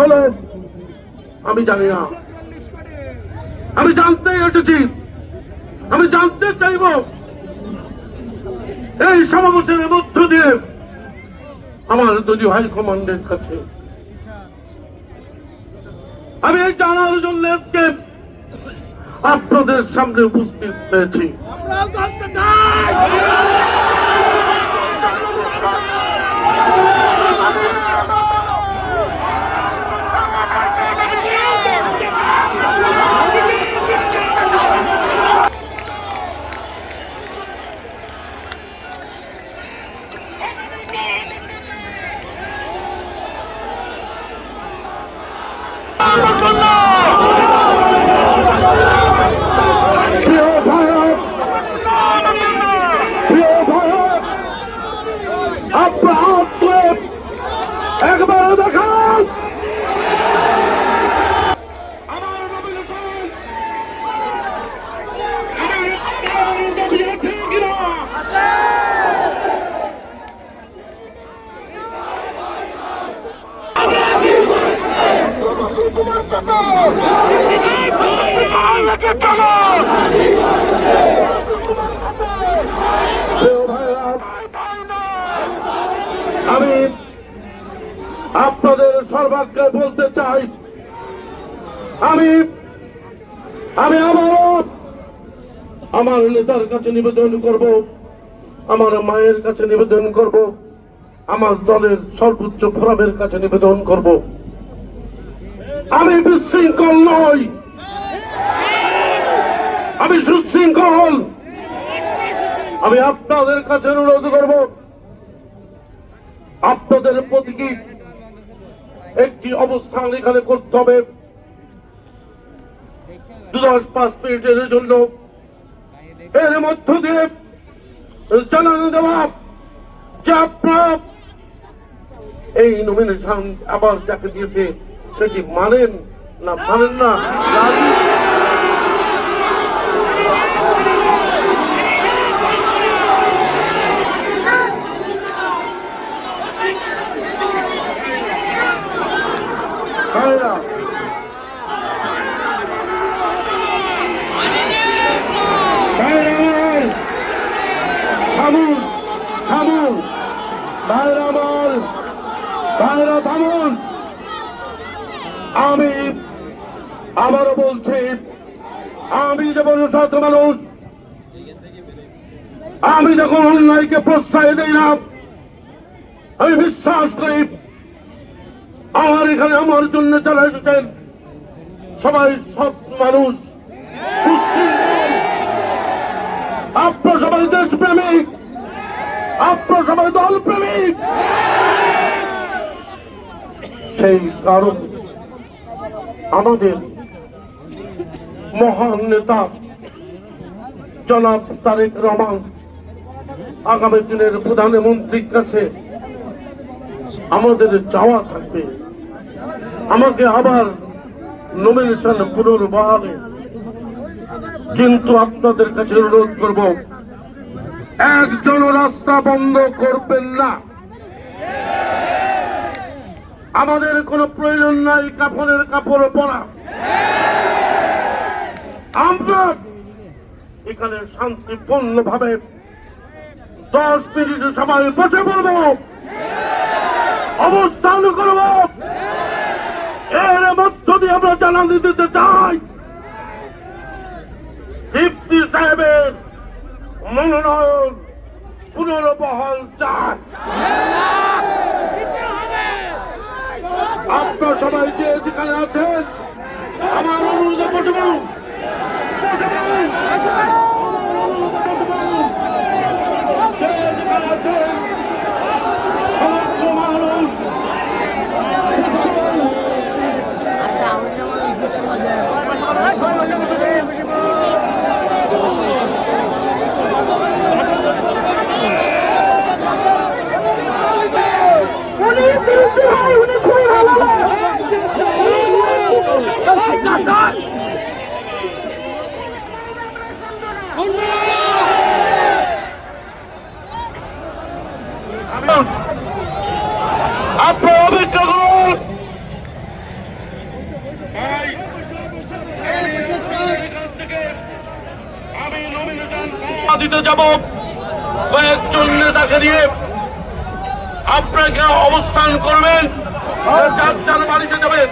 হলো। আমি জানি না। আমি জানতে এসেছি। আমি জানতে চাইব। এই সমাবেশের মধ্য দিয়ে আমার দলীয় হাইকমান্ডের কাছে। আমি এই জানার জন্য আজকে আপনাদের সামনে উপস্থিত হয়েছি। জানতে চাই। আমি আপনাদের সর্বাগ্রে বলতে চাই। আমি আমি আমার আমার নেতার কাছে নিবেদন করব, আমার মায়ের কাছে নিবেদন করব, আমার দলের সর্বোচ্চ ফোরামের কাছে নিবেদন করব। আমি বিশৃঙ্খল নই। আমি সুশৃঙ্খল। আমি আপনাদের কাছে অনুরোধ করব, আপনাদের প্রতীকী একটি অবস্থান এখানে করতে হবে। দু দশ পাঁচ মিনিটের জন্য। এর মধ্য দিয়ে জানানো দেওয়া যে আপনারা এই নমিনেশন আবার যাকে দিয়েছে সেটি মানেন না মানেন না? থামুন থামুন। ভাইরা আমার ভাইরা থামুন। আমি, আবারও বলছি, আমি যেমন সাধ্য মানুষ, আমি যখন অন্যায়কে প্রশ্রয় দিই না, আমি বিশ্বাস করি, আমার এখানে আমার জন্য যারা এসেছেন, সবাই সব মানুষ আপনার সবাই দেশপ্রেমিক। আপনার সবাই দল প্রেমিক সেই কারণ আমাদের মহান নেতা জনাব তারেক রহমান আগামী দিনের প্রধানমন্ত্রীর কাছে আমাদের চাওয়া থাকবে। আমাকে আবার নমিনেশন পুনর্বার কিন্তু আপনাদের কাছে অনুরোধ করব একজন রাস্তা বন্ধ করবেন না। আমাদের কোনো প্রয়োজন নাই কাপড়ের কাপড় পরা। আমরা এখানে শান্তিপূর্ণ ভাবে দশ মিনিট সবাই বসে পড়ব। অবস্থান করব। এর মধ্য দিয়ে আমরা জানানি দিতে চাই। দীপ্তি সাহেবের মনোনয়ন পুনর্বহাল চাই। আপনার সবাই যে যেখানে আছেন আমার অনুরোধ করতে বসে পড়ুন বসে পড়ুন। যে যেখানে আছেন সমস্ত মানুষ উনি বিরুদ্ধে হয় উনি খুবই ভালো নমিনেশন দিতে যাব। কয়েকজন নেতাকে নিয়ে আপনাকে অবস্থান করবেন। যার যার বাড়িতে যাবেন।